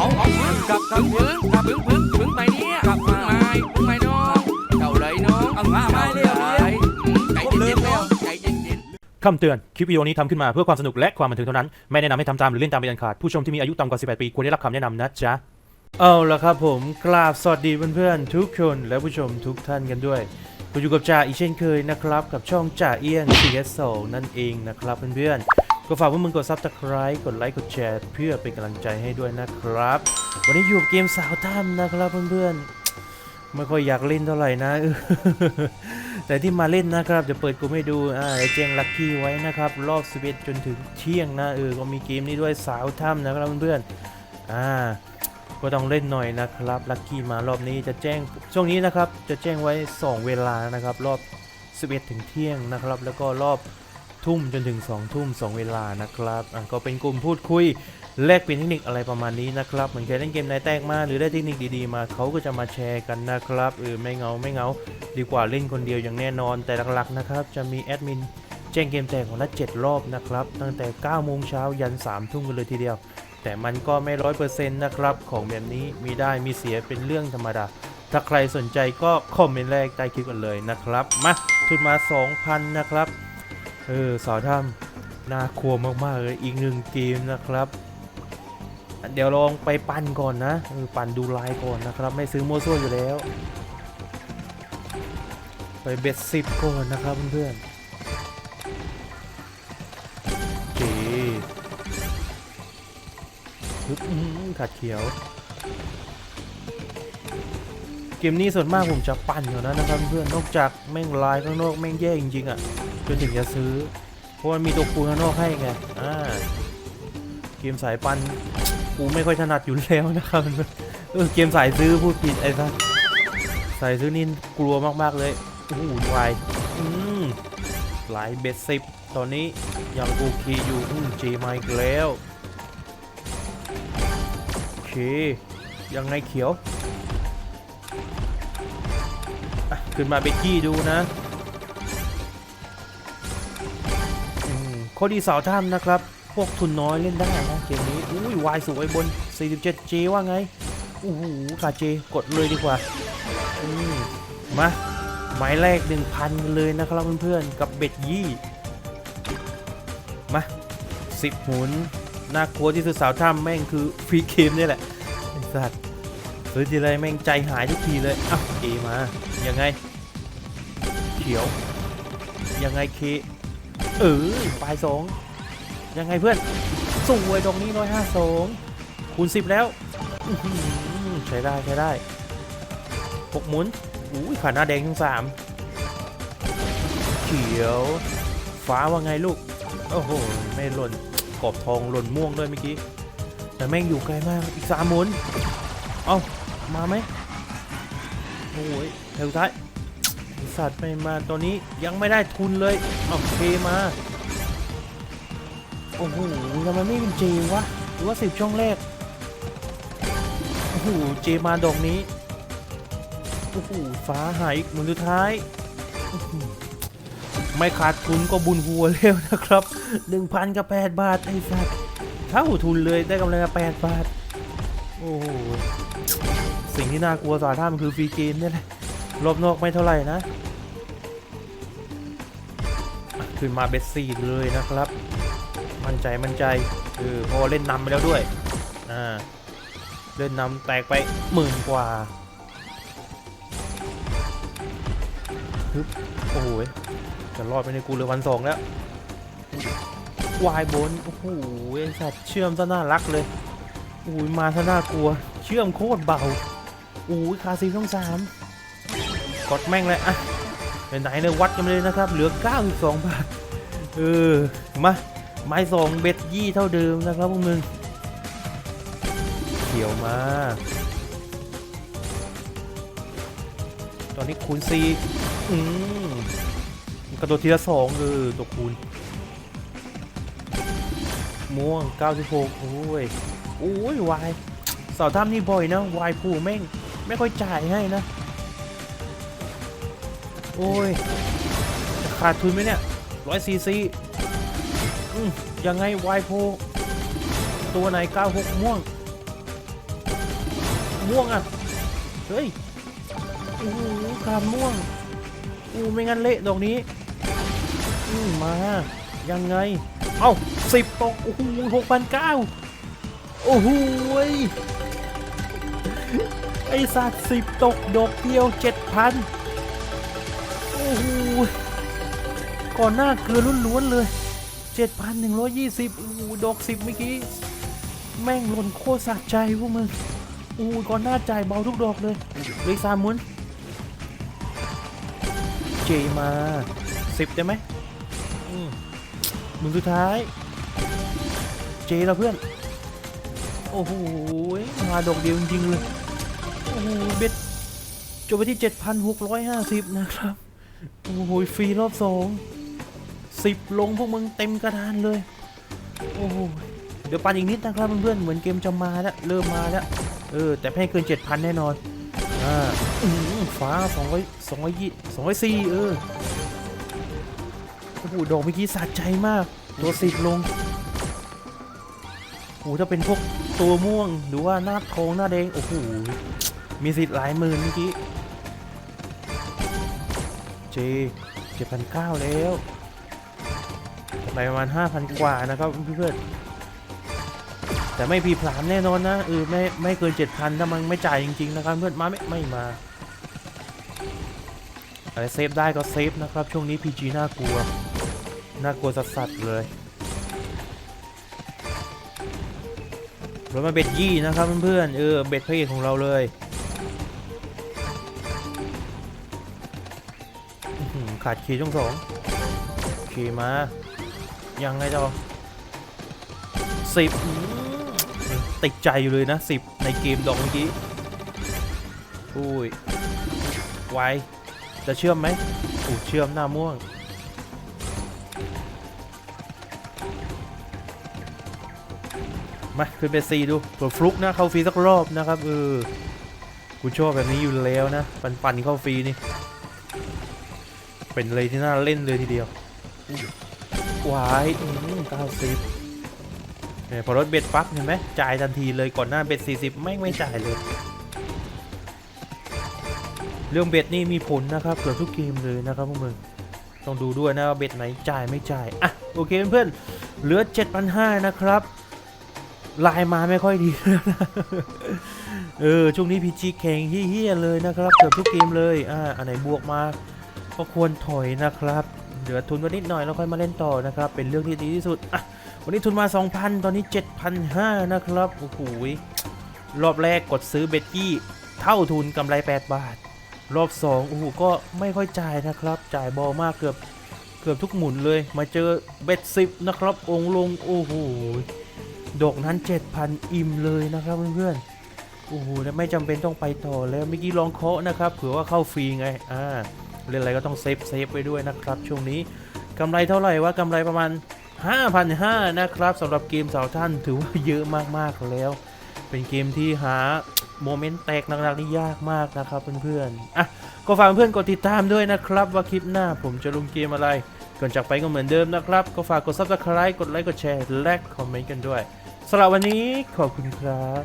เอาเอาพื้นกับกับพื้นกับพื้นพื้นพื้นไปเนี่ยกับพื้นไม้พื้นไม้น้องเจ้าเลยน้องเอามาไม้เร็วเลยใจเย็นๆแล้วใจเย็นๆคำเตือน คลิปวิดีโอนี้ทำขึ้นมาเพื่อความสนุกและความบันเทิงเท่านั้น ไม่แนะนำให้ทำตามหรือเล่นตามเป็นอันขาด ผู้ชมที่มีอายุต่ำกว่า 18 ปีควรได้รับคำแนะนำนะจ๊ะ เอาละครับผมกราบสวัสดีเพื่อนๆทุกคนและผู้ชมทุกท่านกันด้วยก็อยู่กับจ่าอีกเช่นเคยนะครับ กับช่องจ่าเอี้ยง CS2 นั่นเองนะครับเพื่อนๆ ก็ฝากพวกมึงกด Subscribe กดไลค์ กดแชร์ เพื่อเป็นกำลังใจให้ด้วยนะครับ วันนี้อยู่กับเกมสาวถ้ำนะครับเพื่อนๆ ไม่ค่อยอยากเล่นเท่าไหร่นะ แต่ที่มาเล่นนะครับจะเปิดกลุ่มให้ดูอ่าแจ้งลัคกี้ไว้นะครับ รอบ11จนถึงเที่ยงนะเออก็มีเกมนี้ด้วยสาวถ้ำนะครับเพื่อนๆอ่าก็ต้องเล่นหน่อยนะครับลัคกี้มารอบนี้จะแจ้งช่วงนี้นะครับจะแจ้งไว้ 2 เวลานะครับ รอบ 11 ถึงเที่ยงนะครับ แล้วก็รอบ ทุ่มจนถึง 2 ทุ่ม 2 เวลานะครับก็เป็นกลุ่มพูดคุยแลกเปลี่ยนเทคนิคอะไรประมาณนี้นะครับเหมือนเคยเล่นเกมนายแตกมาหรือได้เทคนิคดีๆมาเขาก็จะมาแชร์กันนะครับเออไม่เงาไม่เงาดีกว่าเล่นคนเดียวอย่างแน่นอนแต่หลักๆนะครับจะมีแอดมินแจ้งเกมแตกของละ7รอบนะครับตั้งแต่9โมงเช้ายัน3ทุ่มกันเลยทีเดียว แต่มันก็ไม่ร้อยเปอร์เซ็นต์นะครับของแบบนี้มีได้มีเสียเป็นเรื่องธรรมดาถ้าใครสนใจก็คอมเมนต์แรกใต้คลิปกันเลยนะครับมาทุนมา 2,000 นะครับ เออสาวถ้ำน่ากลัวมากๆเลยอีกหนึ่งเกมนะครับ เดี๋ยวลองไปปั่นก่อนนะออปั่นดูลายก่อนนะครับ ไม่ซื้อโมั่วซั่วอยู่แล้ว ไปเบ็ดสิบก่อนนะครับเพื่อนๆเจฮึบอื้อหือขาดเขียวเกมนี้ส่วนมากผมจะปั่นอยู่นะนะครับเพื่อนนอกจากแม่งลายข้างนอกแม่งแย่จริงๆอะ่ะ นถึงจะซื้อ เพราะมันมีตัวคูณข้างนอกให้ไงอ่าเกมสายปันกูไม่ค่อยถนัดอยู่แล้วนะครับเออเกมสายซื้อพูดผิดไอ้สัสสายซื้อนี่กลัวมากๆเลยโอ้โหวายอืมหลายเบ็ดสิบตอนนี้ยังโอเคอยู่เจมาอีกแล้วโอเคยังไงเขียวขึ้นมาเบกกี้ดูนะ ข้อดีสาวถ้ำนะครับ พวกทุนน้อยเล่นได้นะเกมนี้อุ้ยวายสูงไว้บน 47J ว่าไงโอ้โหขาเจกดเลยดีกว่าอืมมาหมายแรก 1,000กันเลยนะครับเพื่อนๆกับเบ็ดยี่มา10หุนน่ากลัวที่สุดสาวถ้ำแม่งคือฟรีเกมนี่แหละไอ้สัตว์ซื้อทีไรแม่งใจหายทุกทีเลยอ้าวเอมายังไงเขียวยังไงเค เออปลายสองยังไงเพื่อนสวยตรงนี้ร้อยห้าสองคูณสิบแล้วใช้ได้ใช้ได้หกหมุนอุ้ยขาหน้าแดงทั้งสามเขียวฟ้าว่าไงลูกโอ้โหไม่หล่นกรอบทองหล่นม่วงด้วยเมื่อกี้แต่แม่งอยู่ไกลมากอีกสามหมุนเอ้ามาไหมโอ้ยแถวท้ายไอ้ สัตว์ไม่มาตัวนี้ยังไม่ได้ทุนเลยเอเคมาโอ้โหทำไมไม่เป็นเจวะหรือว่าสิบช่องแรกโอ้โหเจมาดอกนี้โอ้โหฟ้าหายอีกหมุนสุดท้าย ไม่ขาดทุนก็บุญหัวเร็วนะครับหนึ่งพันกับแปดบาทไอ้สัตว์เท่าทุนเลยได้กำไรมาแปดบาท โอ้โหสิ่งที่น่ากลัวสาท่ามันคือฟรีเกมเนี่ยแหละ รอบนอกไม่เท่าไหร่นะ ขึ้นมาเบสซีเลยนะครับ มั่นใจมั่นใจเออพอเล่นนำไปแล้วด้วย อ่า เล่นนำแตกไปหมื่นกว่าฮึบโอ้โหจะรอดไปในกูเหลือวันสองแล้ววายบน โอ้โหไอ้สัตว์เชื่อมซะน่ารักเลยโอ้ยมาซะน่ากลัว เชื่อมโคตรเบาโอ้ยคาซีช่องสาม กดแม่งเลยอะเป็นไหนเนี่ยวัดกันเลยนะครับ เหลือ 92 บาท เออ มาไม้สองเบ็ดยี่เท่าเดิมนะครับพวกมึงเขียวมา ตอนนี้คูณสี่อืมกระโดดทีละสองเออตัวคูณ ม่วง 96 โอ้ย โอ้ยวายเสาถ้ำนี่บ่อยนะ วายผู้แม่ง ไม่ค่อยจ่ายให้นะ โอ้ยจะขาดทุนไหมเนี่ยร้อยซีซีอืมยังไงวายโพตัวไหน96ม่วง ม่วงอะ เฮ้ยโอ้โหกาบม่วงอู้ไม่งั้นเละดอกนี้อืมมา ยังไง เอ้าสิบตกโอ้โหหกพันเก้าโอ้โหยไอสัตว์สิบตกดอกเดียวเจ็ดพัน โอ้โหก่อนหน้าเกลือล้วนๆเลย 7,120โอ้โหดอกสิบเมื่อกี้ แม่งหล่นโคตรสะใจพวกมึงโอ้โหก่อนหน้าจ่ายเบาทุกดอกเลยเลขสามหมุนเจมาสิบได้ไหมมหมุนสุดท้าย เจแล้วเพื่อน โอ้โห มาดอกเดียวจริงๆเลย โอ้โห เบ็ดจบไปที่ 7,650 นะครับ โอ้โหฟรีรอบสองสิบลงพวกมึงเต็มกระดานเลย โอ้โหเดี๋ยวปันอีกนิดนะครับเพื่อนๆเหมือนเกมจะมาแล้วเริ่มมาแล้วเออแต่ไม่ให้เกิน7,000แน่นอนอ่าฟ้าสอื้อหือฟ้า200 200 204เออโอ้โหดอกเมื่อกี้สะใจมาก ตัวสิบลงโอ้โหถ้าเป็นพวกตัวม่วงหรือว่าหน้าทองหน้าแดงโอ้โหมีสิทธิ์หลายหมื่นเมื่อกี้ เจ7,900 แล้วไปประมาณ 5,000 กว่านะครับเพื่อนๆแต่ไม่พีพลามแน่นอนนะเออไม่ไม่เกิน 7,000 ถ้ามันไม่จ่ายจริง ๆ นะครับเพื่อนมาไม่ไม่มาอะไรเซฟได้ก็เซฟนะครับ ช่วงนี้ PG น่ากลัว น่ากลัวสัสๆเลยรถมาเบ็ดยี่นะครับเพื่อนๆเออเบ็ดพระเอกของเราเลย ขาดคีย์ช่องสองคีย์มา ยังไงต่อสิบติดใจอยู่เลยนะสิบในเกมดอกเมื่อกี้อุ้ยไวจะเชื่อมไหมอู้เชื่อมหน้าม่วง มาขึ้นไปซีดูเผื่อฟลุกนะ เข้าฟรีสักรอบนะครับเออกูชอบแบบนี้อยู่แล้วนะ ปันปันๆเข้าฟรีนี่ เป็นเลยที่น่าเล่นเลยทีเดียววายเก้าสิบเนี่ยพอรถเบ็ดปั๊บเห็นไหมจ่ายทันทีเลยก่อนหน้าเบ็ดสี่สิบไม่งไม่จ่ายเลย เรื่องเบ็ดนี่มีผลนะครับเกือบทุกเกมเลยนะครับพวกมึงต้องดูด้วยนะว่าเบ็ดไหนจ่ายไม่จ่ายอะโอเคเพื่อนๆเหลือ 7,500 นะครับลายมาไม่ค่อยดีแล้วนะเออช่วงนี้พีจีแข่งเฮี้ยๆเลยนะครับเกือบทุกเกมเลยอ่าอันไหนบวกมา ก็ควรถอยนะครับเหลือทุนไว้นิดหน่อยแล้วค่อยมาเล่นต่อนะครับ เป็นเรื่องที่ดีที่สุดอะวันนี้ทุนมา 2,000 ตอนนี้ 7,500 นะครับโอ้โหรอบแรกกดซื้อเบตกี้เท่าทุนกำไร 8 บาท รอบ2โอ้โหก็ไม่ค่อยจ่ายนะครับ จ่ายบอมากเกือบเกือบทุกหมุนเลย มาเจอเบ็ด10นะครับ องลงโอ้โหดอกนั้น 7,000 อิ่มเลยนะครับเพื่อนๆโอ้โหแล้วไม่จำเป็นต้องไปต่อแล้วเมื่อกี้ลองเคาะนะครับเผื่อว่าเข้าฟรีไงอ่า เล่นอะไรก็ต้องเซฟเซฟไว้ด้วยนะครับ ช่วงนี้กำไรเท่าไหร่ว่ากำไรประมาณ 5,500นะครับสำหรับเกมเสาท่านถือว่าเยอะมากๆแล้ว เป็นเกมที่หาโมเมนต์แตกหนักๆนี่ยากมากนะครับเพื่อนๆอะก็ฝากเพื่อนกดติดตามด้วยนะครับ ว่าคลิปหน้าผมจะลงเกมอะไร ก่อนจากไปก็เหมือนเดิมนะครับ ก็ฝากกด subscribe กดไลค์กดแชร์และคอมเมนต์กันด้วยสำหรับวันนี้ขอบคุณครับ